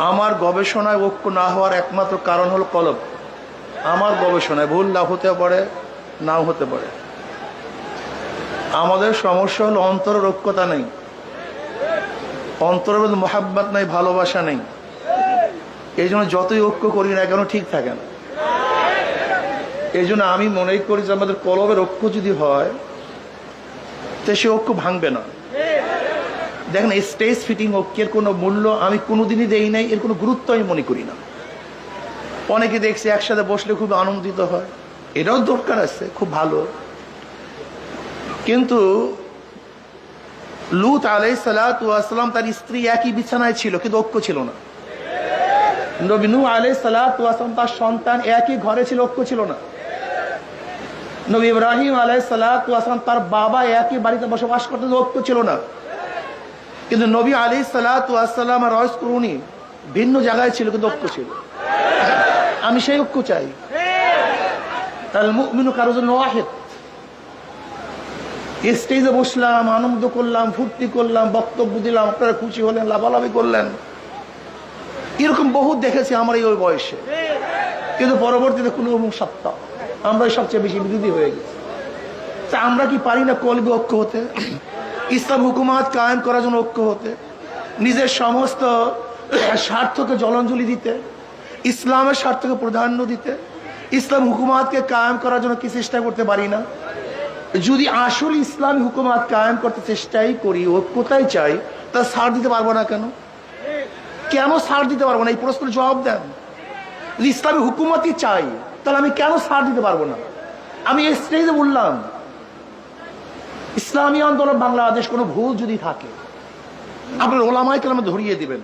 আমার গবেষণায় ঐক্য না হওয়ার একমাত্র কারণ হলো কলব আমার গবেষণায় ভুল না হতে পারে, নাও হতে পারে। আমাদের সমস্যা হলো অন্তরের ঐক্যতা নেই। অন্তরের মধ্যে মোহাব্বত নাই, ভালোবাসা নেই। এই জন্য যতই ঐক্য করি না কেন ঠিক থাকে না। এই জন্য আমি মনে করি যে আমাদের কলবের ঐক্য যদি হয়, তো সে ঐক্য ভাঙবে না। দেখেন স্টেজ ফিটিং ঐক্যের কোনো মূল্য আমি কোনোদিনই দেই নাই, এর কোনো গুরুত্ব আমি মনে করি না। অনেকে দেখছি একসাথে বসলে খুব আনন্দিত হয়। এটাও দরকার আছে, খুব ভালো। কিন্তু লুত আলাই সালাম তার স্ত্রী একই বিছানায় ছিল, কিন্তু ঐক্য ছিল না। নবীনু আলাই সালাম তার সন্তান একই ঘরে ছিল, ঐক্য ছিল না। নবী ইব্রাহিম আলাই সালাম তার বাবা একই বাড়িতে বসবাস করতে ঐক্য ছিল না। কিন্তু নবী আলী সালাম আর রয়স করুনি ভিন্ন জায়গায় ছিল, কিন্তু ঐক্য ছিল। আমি সেই ঐক্য চাই। স্টেজে বসলাম, আনন্দ করলাম, ফুর্তি করলাম, বক্তব্য দিলাম, আপনারা খুশি হলেন, লাভালাভি করলেন। এরকম বহুত দেখেছি আমার এই ওই বয়সে। কিন্তু পরবর্তীতে কোনো সত্তা। সবচেয়ে বেশি বিরোধী হয়ে গেছি। তা আমরা কি পারি না কলবে ঐক্য হতে? ইসলাম হুকুমাত কায়েম করার জন্য ঐক্য হতে, নিজের সমস্ত স্বার্থকে জলাঞ্জলি দিতে, ইসলামের স্বার্থকে প্রাধান্য দিতে, ইসলাম হুকুমাতকে কায়েম করার জন্য কি চেষ্টা করতে পারি না? যদি আসল ইসলাম হুকুমাত কায়েম করতে চেষ্টাই করি ঐক্যতাই চাই তা ছাড় দিতে পারব না কেন? কেন ছাড় দিতে পারব না? এই প্রশ্নের জবাব দেন। ইসলামী হুকুমতই চাই, তাহলে আমি কেন ছাড় দিতে পারব না? আমি এই স্টেজে বললাম ইসলামী আন্দোলন বাংলাদেশ কোনো ভুল যদি থাকে, আপনার ওলামাই কালামে ধরিয়ে দিবেন।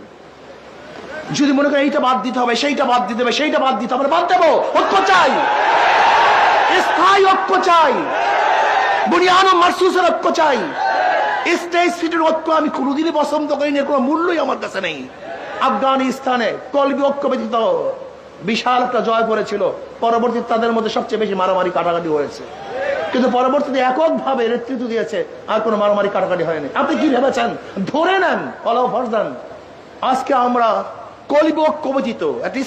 যদি মনে করেন এইটা বাদ দিতে হবে, সেইটা বাদ দিতে হবে, সেইটা বাদ দিতে হবে, বাদ দেবো। ঐক্য চাই। স্থায়ী ঐক্য চাই। বুনিয়ানো মারসুসের ঐক্য চাই। স্টেজ ফিটের ঐক্য আমি কোনোদিনই পছন্দ করি কোনো মূল্যই আমার কাছে নেই। আফগানিস্তানে কলবি ঐক্য ব্যতীত বিশাল একটা জয় করেছিল পরবর্তীতে তাদের মধ্যে সবচেয়ে বেশি মারামারি, কাটাকাটি হয়েছে। কিন্তু পরবর্তীতে এককভাবে নেতৃত্ব দিয়েছে, আর কোনো মারামারি কাটাকাটি হয়নি। আপনি কি ভেবেছেন? ধরে নেন ফলাও ফরদান আজকে আমরা কলিব ঐক্য ব্যতীত একটা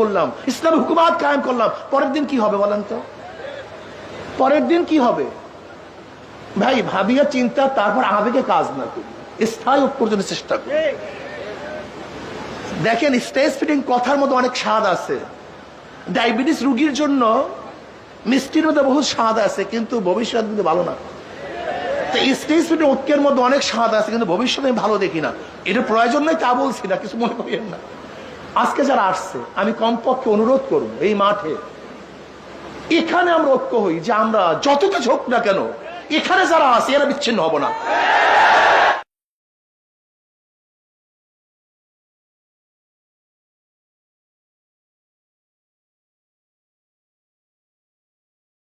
করলাম, ইসলামী হুকুমাত কায়েম করলাম। পরের দিন কি হবে বলেন তো? পরের দিন কি হবে? ভাই, ভাবিয়া চিন্তা, তারপর আবেগে কাজ না করি। স্থায়ী চেষ্টা করি। দেখেন, স্টেজ ফিটিং কথার মতো অনেক স্বাদ আছে। ডায়াবেটিস রুগীর জন্য মিষ্টির মধ্যে বহু স্বাদ আছে, কিন্তু ভবিষ্যৎ কিন্তু ভালো না। স্টেজ ঐক্যের মধ্যে অনেক স্বাদ আছে, কিন্তু ভবিষ্যতে আমি ভালো দেখি না। এটা প্রয়োজন নেই তা বলছি না, কিছু মনে করেন না। আজকে যারা আসছে, আমি কমপক্ষে অনুরোধ করব এই মাঠে, এখানে আমরা ঐক্য হই যে আমরা যত কিছু হোক না কেন, এখানে যারা আছে, এরা বিচ্ছিন্ন হব না।